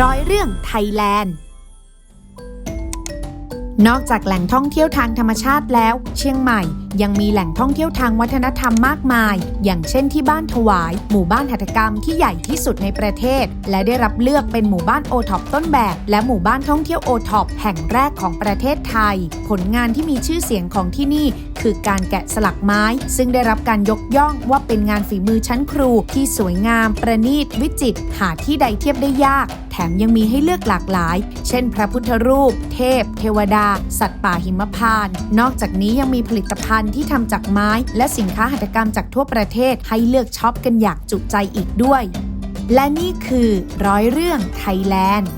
ร้อยเรื่องไทยแลนด์ นอกจากแหล่งท่องเที่ยวทางธรรมชาติแล้ว เชียงใหม่ยังมีแหล่งท่องเที่ยวทางวัฒนธรรมมากมาย อย่างเช่นที่บ้านถวาย หมู่บ้านหัตถกรรมที่ใหญ่ที่สุดในประเทศ และได้รับเลือกเป็นหมู่บ้านโอท็อปต้นแบบ และหมู่บ้านท่องเที่ยวโอท็อปแห่งแรกของประเทศไทย ผลงานที่มีชื่อเสียงของที่นี่คือการแกะสลักไม้ ซึ่งได้รับการยกย่องว่าเป็นงานฝีมือชั้นครูที่สวยงาม ประณีตวิจิตรหาที่ใดเทียบได้ยาก มยังมีให้เลือกหลากหลาย เช่น พระพุทธรูป เทพ เทวดา สัตว์ป่าหิมพานต์นอกจากนี้ยังมีผลิตภัณฑ์ที่ทำจากไม้ และสินค้าหัตถกรรมจากทั่วประเทศให้เลือกช็อปกันอยากจุใจอีกด้วย และนี่คือร้อยเรื่องไทยแลนด์